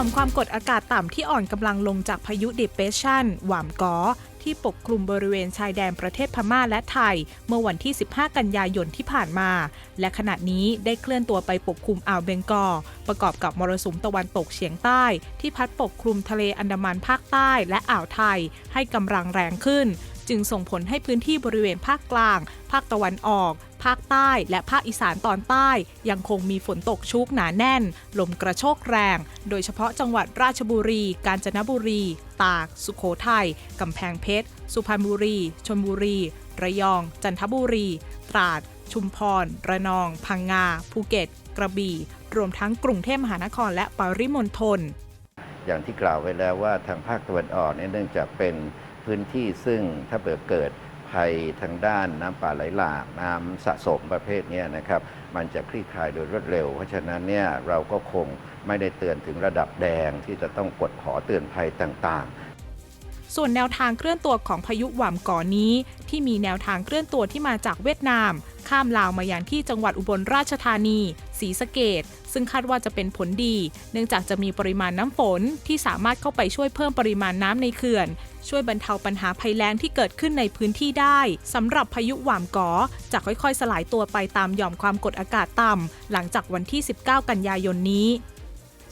ย่อมความกดอากาศต่ำที่อ่อนกำลังลงจากพายุ Depression หวามกอที่ปกคลุมบริเวณชายแดนประเทศพม่าและไทย เมื่อวันที่ 15 กันยายนที่ผ่านมา และขณะนี้ได้เคลื่อนตัวไปปกคลุมอ่าวเบงกอลประกอบกับมรสุมตะวันตกเฉียงใต้ ที่พัดปกคลุมทะเลอันดามันภาคใต้และอ่าวไทย ให้กำลังแรงขึ้น จึงส่งผลให้พื้นที่บริเวณภาคกลาง ภาคตะวันออก ภาคใต้และภาคอีสานตอนใต้ ยังคงมีฝนตกชุกหนาแน่น ลมกระโชกแรง โดยเฉพาะจังหวัดราชบุรี กาญจนบุรี ตาก สุโขทัยกำแพงเพชร สุพรรณบุรีชลบุรี ระยอง จันทบุรี ตราด ชุมพร ระนอง พังงา ภูเก็ต กระบี่ รวมทั้งกรุงเทพมหานครและปริมณฑลอย่างที่กล่าวไว้แล้วว่าทางภาคตะวันออกเนื่องจากเป็นพื้นที่ซึ่งถ้าเกิดเกิด ภัยทางด้านน้ำป่าไหลหลากน้ำสะสมประเภทนี้นะครับ มันจะคลี่คลายโดยรวดเร็ว เพราะฉะนั้นเนี่ยเราก็คงไม่ได้เตือนถึงระดับแดงที่จะต้องกดขอเตือนภัยต่างๆส่วนแนวทางเคลื่อนตัวของพายุหว่ามก่อนนี้ ที่มีแนวทางเคลื่อนตัวที่มาจากเวียดนาม ข้ามลาวมายังที่จังหวัดอุบลราชธานีศรีสะเกดซึ่งคาดว่าจะเป็นผลดี เนื่องจากจะมีปริมาณน้ำฝนที่สามารถเข้าไปช่วยเพิ่มปริมาณน้ำในเขื่อน ช่วยบรรเทาปัญหาภัยแล้งที่เกิดขึ้นในพื้นที่ได้สำหรับพายุหว่ามกอจะค่อยๆ สลายตัวไปตามหย่อมความกดอากาศต่ำหลังจากวันที่ 19 กันยายนนี้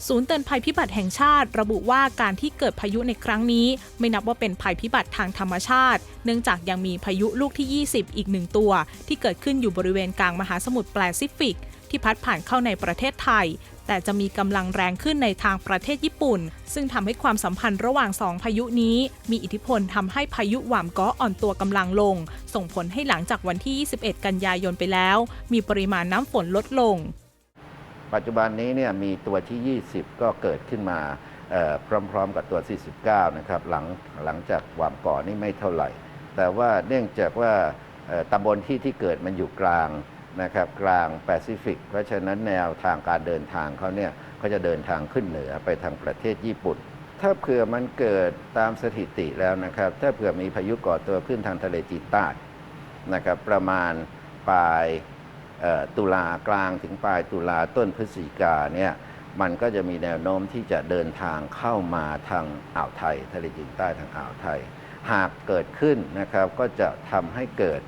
ศูนย์เตือนภัยพิบัติแห่งชาติ ระบุว่าการที่เกิดพายุในครั้งนี้ ไม่นับว่าเป็นภัยพิบัติทางธรรมชาติ เนื่องจากยังมีพายุลูกที่ 20 อีกหนึ่งตัว ที่เกิดขึ้นอยู่บริเวณกลางมหาสมุทรแปซิฟิก ที่พัดผ่านเข้าในประเทศไทย แต่จะมีกำลังแรงขึ้นในทางประเทศญี่ปุ่น ซึ่งทำให้ความสัมพันธ์ระหว่างสองพายุนี้ มีอิทธิพลทำให้พายุหว่ามก้ออ่อนตัวกำลังลง ส่งผลให้หลังจากวันที่ 21 กันยายนไปแล้ว มีปริมาณน้ำฝนลดลง ปัจจุบันนี้เนี่ยมีตัวที่ 20 ก็เกิดขึ้นมาพร้อม ๆ กับตัว 49 นะครับหลังหลังจากหวามก่อนี่ไม่เท่าไหร่ แต่ว่าเนื่องจากว่าตำบลที่ที่เกิดมันอยู่กลางนะครับกลางแปซิฟิก เพราะฉะนั้นแนวทางการเดินทางเขาเนี่ยเขาจะเดินทางขึ้นเหนือไปทางประเทศญี่ปุ่น ถ้าเผื่อมันเกิดตามสถิติแล้วนะครับ ถ้าเผื่อมีพายุก่อตัวขึ้นทางทะเลจีนใต้นะครับประมาณปลาย ตุลากลางถึงปลายตุลาต้นพฤศจิกาเนี่ยมันก็จะมีแนวโน้มที่จะเดินทางเข้ามาทางอ่าวไทยทะเลจีนใต้ทางอ่าวไทย หากเกิดขึ้นนะครับก็จะทำให้เกิด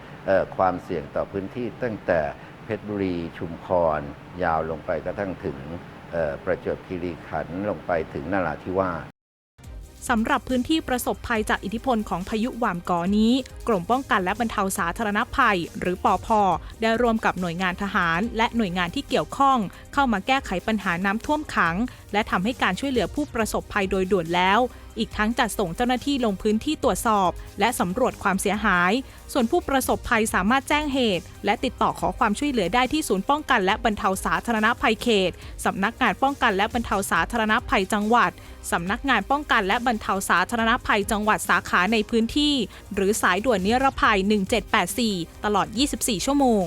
ความเสี่ยงต่อพื้นที่ตั้งแต่เพชรบุรีชุมพรยาวลงไปกระทั่งถึงประจวบคีรีขันธ์ลงไปถึงนราธิวาส สำหรับพื้นที่ประสบภัยจากอิทธิพลของพายุหว่ามกอนี้ กรมป้องกันและบรรเทาสาธารณภัย หรือปอพได้ร่วมกับหน่วยงานทหาร และหน่วยงานที่เกี่ยวข้อง เข้ามาแก้ไขปัญหาน้ำท่วมขัง และทำให้การช่วยเหลือผู้ประสบภัยโดยด่วนแล้ว อีกทั้งจัดส่งเจ้าหน้าที่ลงพื้นที่ตรวจสอบ และสำรวจความเสียหาย ส่วนผู้ประสบภัยสามารถแจ้งเหตุ และติดต่อขอความช่วยเหลือได้ที่ศูนย์ป้องกันและบรรเทาสาธารณภัยเขตสำนักงานป้องกันและบรรเทาสาธารณภัยจังหวัดสำนักงานป้องกันและบรรเทาสาธารณภัยจังหวัดสาขาในพื้นที่ หรือสายด่วนนิรภัย 1784 ตลอด 24 ชั่วโมง